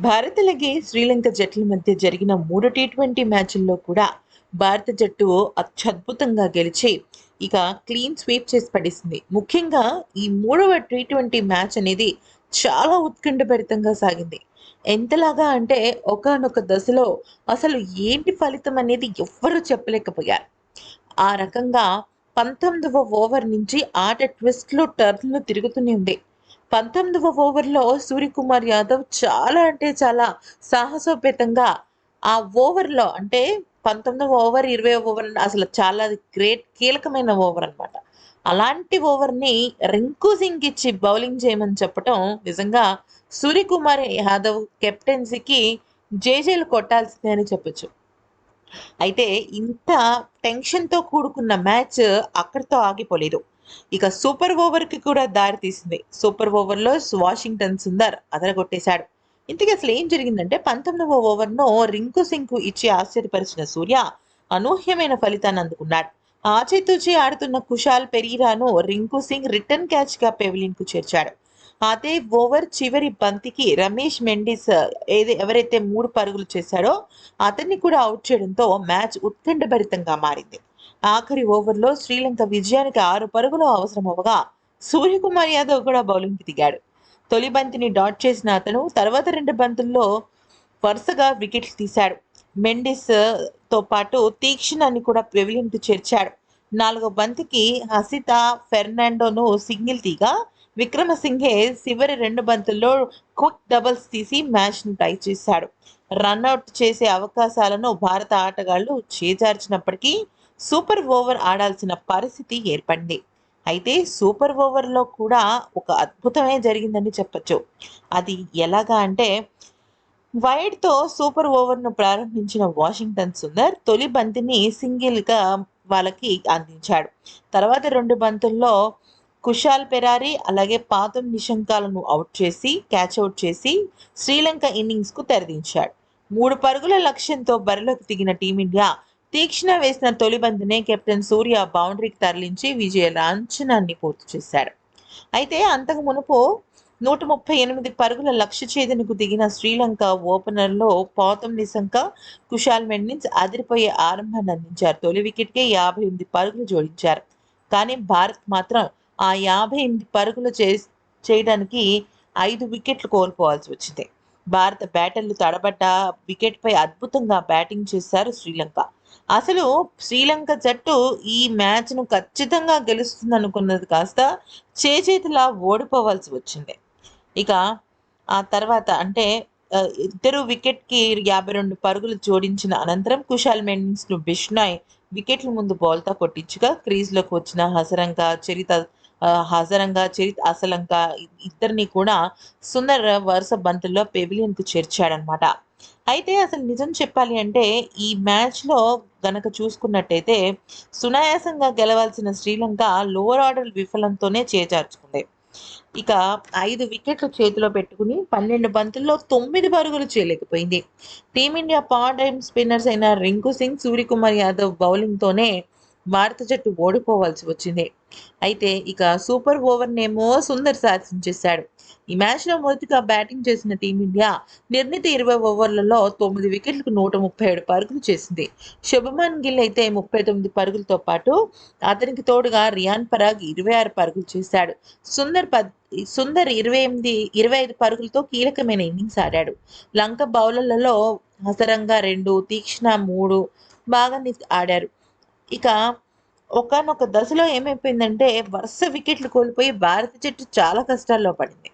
భారత్ అలాగే శ్రీలంక జట్ల మధ్య జరిగిన మూడు టీ ట్వంటీ మ్యాచ్ల్లో కూడా భారత జట్టు అత్యద్భుతంగా గెలిచి ఇక క్లీన్ స్వీప్ చేసి పడేసింది. ముఖ్యంగా ఈ మూడవ టీ ట్వంటీ మ్యాచ్ అనేది చాలా ఉత్కంఠభరితంగా సాగింది. ఎంతలాగా అంటే ఒకనొక దశలో అసలు ఏంటి ఫలితం అనేది ఎవ్వరూ చెప్పలేకపోయారు. ఆ రకంగా పంతొమ్మిదవ ఓవర్ నుంచి ఆట ట్విస్ట్లో టర్న్లు తిరుగుతూనే ఉంది. పంతొమ్మిదవ ఓవర్లో సూర్యకుమార్ యాదవ్ చాలా అంటే చాలా సాహసోపేతంగా ఆ ఓవర్లో అంటే పంతొమ్మిదవ ఓవర్ ఇరవై ఓవర్ అసలు చాలా గ్రేట్ కీలకమైన ఓవర్ అనమాట అలాంటి ఓవర్ని రింకు సింగ్ ఇచ్చి బౌలింగ్ చేయమని చెప్పటం నిజంగా సూర్యకుమార్ యాదవ్ కెప్టెన్సీకి జేజేలు కొట్టాల్సిందే అని చెప్పొచ్చు. అయితే ఇంత టెన్షన్తో కూడుకున్న మ్యాచ్ అక్కడితో ఆగిపోలేదు. ఇక సూపర్ ఓవర్కి కూడా దారి తీసింది. సూపర్ ఓవర్లో వాషింగ్టన్ సుందర్ అదరగొట్టేశాడు. ఇంతకీ అసలు ఏం జరిగిందంటే పంతొమ్మిదవ ఓవర్ను రింకు సింగ్ ఇచ్చి ఆశ్చర్యపరిచిన సూర్య అనూహ్యమైన ఫలితాన్ని అందుకున్నాడు. ఆచితూచి ఆడుతున్న కుషాల్ పెరీరాను రింకు సింగ్ రిటర్న్ క్యాచ్గా పెవిలియన్కు చేర్చాడు. అదే ఓవర్ చివరి బంతికి రమేష్ మెండిస్ ఏది ఎవరైతే మూడు పరుగులు చేశాడో అతన్ని కూడా అవుట్ చేయడంతో మ్యాచ్ ఉత్కంఠభరితంగా మారింది. ఆఖరి ఓవర్లో శ్రీలంక విజయానికి ఆరు పరుగులు అవసరమవగా సూర్యకుమార్ యాదవ్ కూడా బౌలింగ్కి దిగాడు. తొలి బంతిని డాట్ చేసిన అతను తర్వాత రెండు బంతుల్లో వరుసగా వికెట్లు తీశాడు. మెండిస్తో పాటు తీక్షణాన్ని కూడా పెవిలియన్కు చేర్చాడు. నాలుగో బంతికి హసిత ఫెర్నాండోను సింగిల్ తీగా విక్రమసింఘే చివరి రెండు బంతుల్లో క్విక్ డబుల్స్ తీసి మ్యాచ్ను టై చేశాడు. రన్అట్ చేసే అవకాశాలను భారత ఆటగాళ్ళు చేజార్చినప్పటికీ సూపర్ ఓవర్ ఆడాల్సిన పరిస్థితి ఏర్పడింది. అయితే సూపర్ ఓవర్లో కూడా ఒక అద్భుతమే జరిగిందని చెప్పచ్చు. అది ఎలాగా అంటే వైడ్తో సూపర్ ఓవర్ను ప్రారంభించిన వాషింగ్టన్ సుందర్ తొలి బంతిని సింగిల్గా వాళ్ళకి అందించాడు. తర్వాత రెండు బంతుల్లో కుషాల్ పెరారి అలాగే పాతం నిశంకాలను అవుట్ చేసి క్యాచ్ అవుట్ చేసి శ్రీలంక ఇన్నింగ్స్కు తెరదించాడు. మూడు పరుగుల లక్ష్యంతో బరిలోకి దిగిన టీమిండియా తీక్షణ వేసిన తొలి బంతినే కెప్టెన్ సూర్య బౌండరీకి తరలించి విజయ లాంఛనాన్ని పూర్తి చేశాడు అయితే అంతకు మునుపు నూట ముప్పై ఎనిమిది పరుగుల లక్ష్య ఛేదనకు దిగిన శ్రీలంక ఓపెనర్లో పోతం నిశంక కుషాల్ మెండిన్స్ అదిరిపోయే ఆరంభాన్ని అందించారు. తొలి వికెట్కే యాభై ఎనిమిది పరుగులు జోడించారు. కానీ భారత్ మాత్రం ఆ యాభై ఎనిమిది పరుగులు చే చేయడానికి ఐదు వికెట్లు కోల్పోవాల్సి వచ్చింది. భారత బ్యాటర్లు తడబడ్డ వికెట్పై అద్భుతంగా బ్యాటింగ్ చేశారు శ్రీలంక. అసలు శ్రీలంక జట్టు ఈ మ్యాచ్ను ఖచ్చితంగా గెలుస్తుంది అనుకున్నది కాస్త చేచేతిలా ఓడిపోవాల్సి వచ్చింది. ఇక ఆ తర్వాత అంటే ఇద్దరు వికెట్కి యాభై రెండు పరుగులు జోడించిన అనంతరం కుషాల్ మెండిన్స్ను బిష్నాయ్ వికెట్ల ముందు బాల్తో కొట్టించగా క్రీజ్లోకి వచ్చిన హసరంక చరిత హజరంగా హజరంగ చరిత్ అసలంక ఇద్దరిని కూడా సుందర్ వరుస బంతుల్లో పెవిలియన్కు చేర్చాడనమాట అయితే అసలు నిజం చెప్పాలి అంటే ఈ మ్యాచ్లో గనక చూసుకున్నట్టయితే సునాయాసంగా గెలవాల్సిన శ్రీలంక లోవర్ ఆర్డర్ విఫలంతోనే చేజార్చుకుంది. ఇక ఐదు వికెట్లు చేతిలో పెట్టుకుని పన్నెండు బంతుల్లో తొమ్మిది పరుగులు చేయలేకపోయింది. టీమిండియా పార్ట్ టైం స్పిన్నర్స్ అయిన రింకు సింగ్ సూర్యకుమార్ యాదవ్ బౌలింగ్తోనే భారత జట్టు ఓడిపోవాల్సి వచ్చింది. అయితే ఇక సూపర్ ఓవర్నేమో సుందర్ సాధించేశాడు. ఈ మ్యాచ్లో మొదటిగా బ్యాటింగ్ చేసిన టీమిండియా నిర్ణీత ఇరవై ఓవర్లలో తొమ్మిది వికెట్లకు నూట ముప్పై ఏడు పరుగులు చేసింది. శుభమాన్ గిల్ అయితే ముప్పై తొమ్మిది పరుగులతో పాటు అతనికి తోడుగా రియాన్ పరాగ్ ఇరవై ఆరు పరుగులు చేశాడు. సుందర్ పద్ సుందర్ ఇరవై ఎనిమిది ఇరవై ఐదు పరుగులతో కీలకమైన ఇన్నింగ్స్ ఆడాడు. లంక బౌలర్లలో హసరంగా రెండు తీక్షణ మూడు బాగా ని- ఆడారు. ఇక ఒకనొక దశలో ఏమైపోయిందంటే వరుస వికెట్లు కోల్పోయి భారత జట్టు చాలా కష్టాల్లో పడింది.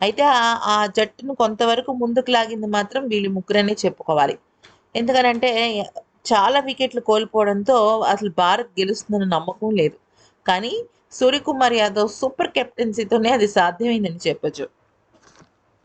అయితే ఆ జట్టును కొంతవరకు ముందుకు లాగింది మాత్రం వీళ్ళు ముగ్గురనే చెప్పుకోవాలి. ఎందుకనంటే చాలా వికెట్లు కోల్పోవడంతో అసలు భారత్ గెలుస్తుందన్న నమ్మకం లేదు. కానీ సూర్యకుమార్ యాదవ్ సూపర్ కెప్టెన్సీతోనే అది సాధ్యమైందని చెప్పొచ్చు.